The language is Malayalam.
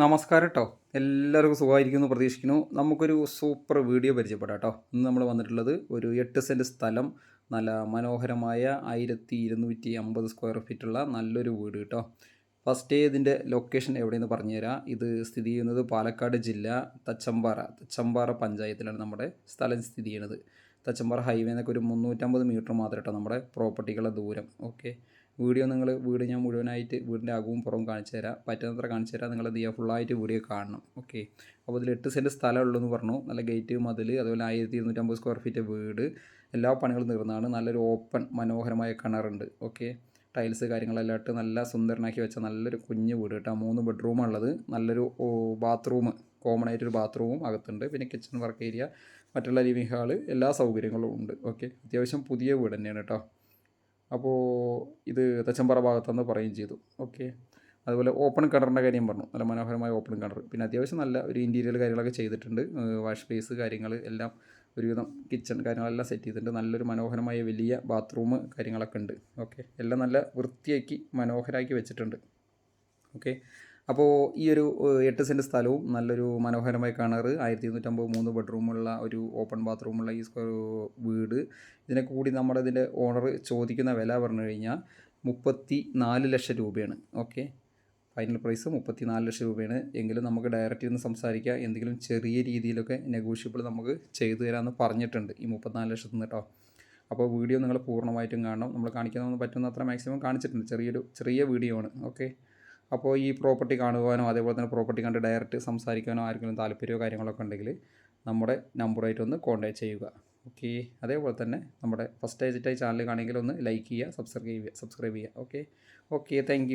നമസ്കാരം കേട്ടോ എല്ലാവർക്കും സുഖമായിരിക്കുന്നു പ്രതീക്ഷിക്കുന്നു. നമുക്കൊരു സൂപ്പർ വീഡിയോ പരിചയപ്പെടാം കേട്ടോ ഇന്ന് നമ്മൾ വന്നിട്ടുള്ളത് ഒരു എട്ട് സെന്റ് സ്ഥലം നല്ല മനോഹരമായ ആയിരത്തി ഇരുന്നൂറ്റി അമ്പത് സ്ക്വയർ ഫീറ്റുള്ള നല്ലൊരു വീട് കേട്ടോ. ഫസ്റ്റ് ഇതിന്റെ ലൊക്കേഷൻ എവിടെയെന്ന് പറഞ്ഞുതരാം. ഇത് സ്ഥിതി ചെയ്യുന്നത് പാലക്കാട് ജില്ല തച്ചമ്പാറ തച്ചമ്പാറ പഞ്ചായത്തിലാണ് നമ്മുടെ സ്ഥലം സ്ഥിതി ചെയ്യുന്നത്. തച്ചമ്പാറ ഹൈവേ എന്നൊക്കെ ഒരു മുന്നൂറ്റമ്പത് മീറ്റർ മാത്രം കേട്ടോ നമ്മുടെ പ്രോപ്പർട്ടികളുടെ ദൂരം. ഓക്കെ വീഡിയോ നിങ്ങൾ വീട് ഞാൻ മുഴുവനായിട്ട് വീടിന്റെ അകവും പുറവും കാണിച്ചു തരാം. പറ്റുന്നത്ര കാണിച്ചു തരാം. നിങ്ങൾ എന്ത് ചെയ്യുക ഫുള്ളായിട്ട് വീഡിയോ കാണണം. ഓക്കെ അപ്പോൾ ഇതിൽ എട്ട് സെന്റ് സ്ഥലമുള്ളൂ എന്ന് പറഞ്ഞു. നല്ല ഗേറ്റ് മതിൽ. അതുപോലെ ആയിരത്തി ഇരുന്നൂറ്റമ്പത് സ്ക്വയർ ഫീറ്റ് വീട്. എല്ലാ പണികളും നിർന്നാണ് നല്ലൊരു ഓപ്പൺ മനോഹരമായ കിണറുണ്ട്. ഓക്കെ ടൈൽസ് കാര്യങ്ങളെല്ലാം ഇട്ട് നല്ല സുന്ദരനാക്കി വെച്ച നല്ലൊരു കുഞ്ഞ് വീട് കേട്ടോ. മൂന്ന് ബെഡ്റൂമുള്ളത് നല്ലൊരു ബാത്റൂം കോമൺ ആയിട്ടൊരു ബാത്റൂമും അകത്തുണ്ട്. പിന്നെ കിച്ചൺ വർക്ക് ഏരിയ മറ്റുള്ള ലിവിങ് ഹാൾ എല്ലാ സൗകര്യങ്ങളും ഉണ്ട്. ഓക്കെ അത്യാവശ്യം പുതിയ വീട് തന്നെയാണ് കേട്ടോ. അപ്പോൾ ഇത് തച്ചമ്പാറ ഭാഗത്തുനിന്ന് പറയുകയും ചെയ്തു. ഓക്കെ അതുപോലെ ഓപ്പൺ കിണറിന്റെ കാര്യം പറഞ്ഞു. നല്ല മനോഹരമായ ഓപ്പൺ കിണർ പിന്നെ അത്യാവശ്യം നല്ല ഒരു ഇന്റീരിയൽ കാര്യങ്ങളൊക്കെ ചെയ്തിട്ടുണ്ട്. വാഷ് ബേസ് കാര്യങ്ങൾ എല്ലാം ഒരുവിധം കിച്ചൺ കാര്യങ്ങളെല്ലാം സെറ്റ് ചെയ്തിട്ടുണ്ട്. നല്ലൊരു മനോഹരമായ വലിയ ബാത്റൂം കാര്യങ്ങളൊക്കെ ഉണ്ട്. ഓക്കെ എല്ലാം നല്ല വൃത്തിയാക്കി മനോഹരമാക്കി വെച്ചിട്ടുണ്ട്. ഓക്കെ അപ്പോൾ ഈ ഒരു എട്ട് സെന്റ് സ്ഥലവും നല്ലൊരു മനോഹരമായി കാണാറ് ആയിരത്തി ഇരുന്നൂറ്റമ്പത് മൂന്ന് ബെഡ്റൂമുള്ള ഒരു ഓപ്പൺ ബാത്റൂമുള്ള ഈ വീട്. ഇതിനെ കൂടി നമ്മുടെ ഓണർ ചോദിക്കുന്ന വില പറഞ്ഞു കഴിഞ്ഞാൽ മുപ്പത്തി നാല് ലക്ഷം രൂപയാണ്. ഓക്കെ? ഫൈനൽ പ്രൈസ് മുപ്പത്തി നാല് ലക്ഷം രൂപയാണ്. എങ്കിലും നമുക്ക് ഡയറക്റ്റ് ഇരുന്ന് സംസാരിക്കുക എന്തെങ്കിലും ചെറിയ രീതിയിലൊക്കെ നെഗോഷ്യബിൾ നമുക്ക് ചെയ്തു തരാമെന്ന് പറഞ്ഞിട്ടുണ്ട് ഈ മുപ്പത്തിനാല് ലക്ഷത്തിൽ നിന്ന് കേട്ടോ. അപ്പോൾ വീഡിയോ നിങ്ങൾ പൂർണമായിട്ടും കാണണം. നമ്മൾ കാണിക്കാൻ പറ്റുന്ന അത്ര മാക്സിമം കാണിച്ചിട്ടുണ്ട്. ചെറിയൊരു ചെറിയ വീഡിയോ ആണ്. ഓക്കെ? അപ്പോൾ ഈ പ്രോപ്പർട്ടി കാണുവാനോ അതേപോലെ തന്നെ പ്രോപ്പർട്ടി കണ്ട് ഡയറക്റ്റ് സംസാരിക്കാനോ ആർക്കെങ്കിലും താല്പര്യമോ കാര്യങ്ങളൊക്കെ ഉണ്ടെങ്കിൽ നമ്മുടെ നമ്പറായിട്ട് ഒന്ന് കോൺടാക്ട് ചെയ്യുക. ഓക്കെ അതേപോലെ തന്നെ നമ്മുടെ ഫസ്റ്റ് ഏജിറ്റായി ചാനൽ കാണെങ്കിൽ ഒന്ന് ലൈക്ക് ചെയ്യുക സബ്സ്ക്രൈബ് ചെയ്യുക സബ്സ്ക്രൈബ് ചെയ്യുക. Okay okay thank